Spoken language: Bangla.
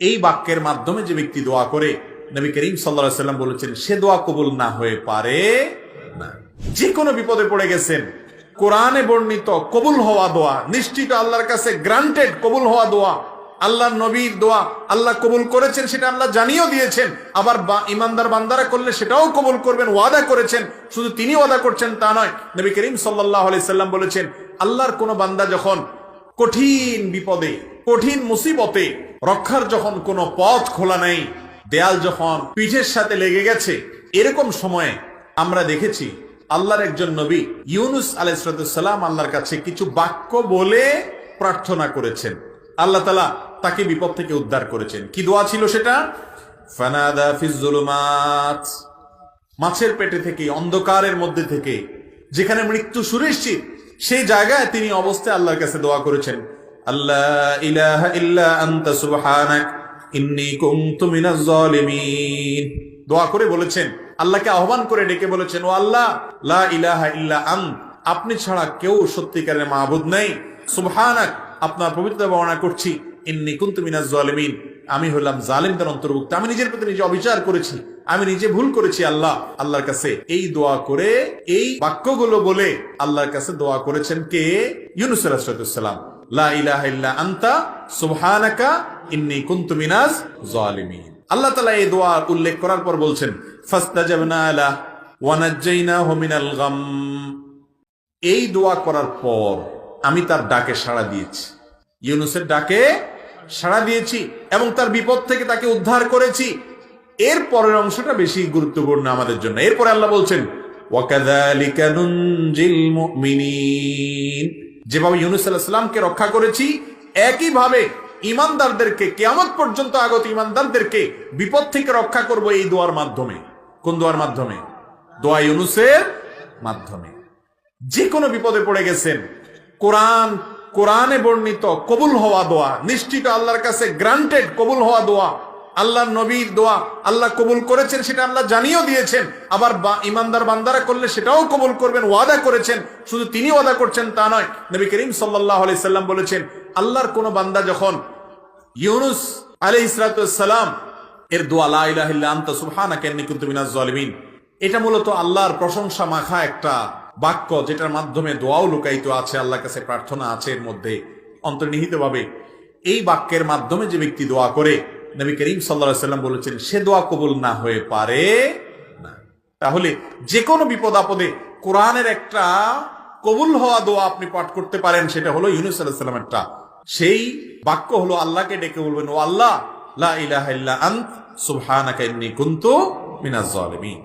এই বাক্যের মাধ্যমে যে ব্যক্তি দোয়া করে, নবী করিম সাল্লা সাল্লাম বলেছেন, সে দোয়া কবুল না হয়ে পারে না। যে কোনো বিপদে পড়ে গেছেন, কোরআনে বর্ণিত কবুল হওয়া দোয়া, নিশ্চিত আল্লাহর কাছে গ্রান্টেড কবুল হওয়া দোয়া আল্লাহ নবীর দোয়া, আল্লাহ কবুল করেছেন সেটা আল্লাহ জানিয়েও দিয়েছেন, আবার ইমানদার বান্দারা করলে সেটাও কবুল করবেন, ওয়াদা করেছেন, শুধু তিনি ওয়াদা করছেন তা নয়, নবী করিম সাল্লাহ সাল্লাম বলেছেন, আল্লাহর কোন বান্দা যখন কঠিন বিপদে, কঠিন মুসিবতে রক্ষার যখন কোনো পথ খোলা নেই, দেয়াল যখন পিঠের সাথে লেগে গেছে, এরকম সময়ে আমরা দেখেছি আল্লাহর একজন নবী, ইউনুস আলাইসালাম আল্লাহর কাছে কিছু বাক্য বলে প্রার্থনা করেছেন। আল্লাহ তালা তাকে বিপদ থেকে উদ্ধার করেছেন। কি দোয়া ছিল সেটা? ফানাদা মাছের পেটে থেকে, অন্ধকারের মধ্যে থেকে, যেখানে মৃত্যু সুনিশ্চিত, সেই জায়গায় তিনি অবস্থায় আল্লাহর কাছে দোয়া করেছেন। আল্লাহ ইলাহা ইল্লা আনতা সুবহানাক, ইন্নী কুনতু মিনাজ জালিমিন। দোয়া করে বলেছেন, আল্লাহকে আহ্বান করে ডেকে বলেছেন, ও আল্লাহ, লা ইলাহা ইল্লা আন আপনি ছাড়া কেউ সত্যিকারের মাহবুদ নেই। সুবহানাক, আপনার পবিত্রতা বর্ণনা করছি, ইন্নি কুনতু মিনাজ জালিমিন। আমি হলাম জালিমদের অন্তর্ভুক্ত। আমি নিজের প্রতি নিজে অবিচার করেছি। আমি নিজে ভুল করেছি আল্লাহ। আল্লাহর কাছে এই দোয়া করে, এই বাক্যগুলো বলে আল্লাহর কাছে দোয়া করেছেন কে? ইউনুস লা আনতা আল্লাহ এই দোয়া উল্লেখ করার পর বলছেন এই দোয়া করার পর আমি তার ডাকে সাড়া দিয়েছি। ইউনুসের ডাকে সাড়া দিয়েছি এবং তার বিপদ থেকে তাকে উদ্ধার করেছি। এর পরের অংশটা বেশি গুরুত্বপূর্ণ আমাদের জন্য। এরপরে আল্লাহ বলছেন মুমিনিন। যেভাবে ইউনুস আলাইহিস সালামকে রক্ষা করেছি, একইভাবে ইমানদারদেরকে, কিয়ামত পর্যন্ত আগত ইমানদারদেরকে বিপদ থেকে রক্ষা করব এই দোয়ার মাধ্যমে। কোন দোয়ার মাধ্যমে? দোয়া ইউনুসের মাধ্যমে। যে কোনো বিপদে পড়ে গেছেন, কোরআন, কোরআনে বর্ণিত কবুল হওয়া দোয়া, নিশ্চিত আল্লাহর কাছে গ্রান্টেড কবুল হওয়া দোয়া আল্লাহ নবীর দোয়া আল্লাহ কবুল করেছেন, সেটা আল্লাহ জানিয়েও দিয়েছেন। আবার ইমানদার বান্দারা করলে সেটাও কবুল করবেন, ওয়াদা করেছেন। শুধু তিনি ওয়াদা করছেন তা নয়, নবী করিম সাল্লাহ সাল্লাম বলেছেন, আল্লাহর কোন বান্দা যখন ইউনুস আলী ইসরাতাম এর দোয়া এটা মূলত আল্লাহর প্রশংসা মাখা একটা বাক্য যেটার মাধ্যমে দোয়াও লুকায়িত আছে, আল্লাহর কাছে প্রার্থনা আছে এর মধ্যে। অন্তর্নিহিতভাবে এই বাক্যের মাধ্যমে যে ব্যক্তি দোয়া করে নবী করিম সাল্লাম বলেছেন, সে দোয়া কবুল না হয়ে পারে না। তাহলে যে কোনো বিপদ আপদে কোরআনের একটা কবুল হওয়া দোয়া আপনি পাঠ করতে পারেন, সেটা হলো ইউনুস আল্লাহ একটা। সেই বাক্য হলো আল্লাহকে ডেকে বলবেন, ও আল্লাহ, লা ইলাহা ইল্লা আন্ত, সুবহানাকা ইন্নী কুনতু মিনাজ জালিমিন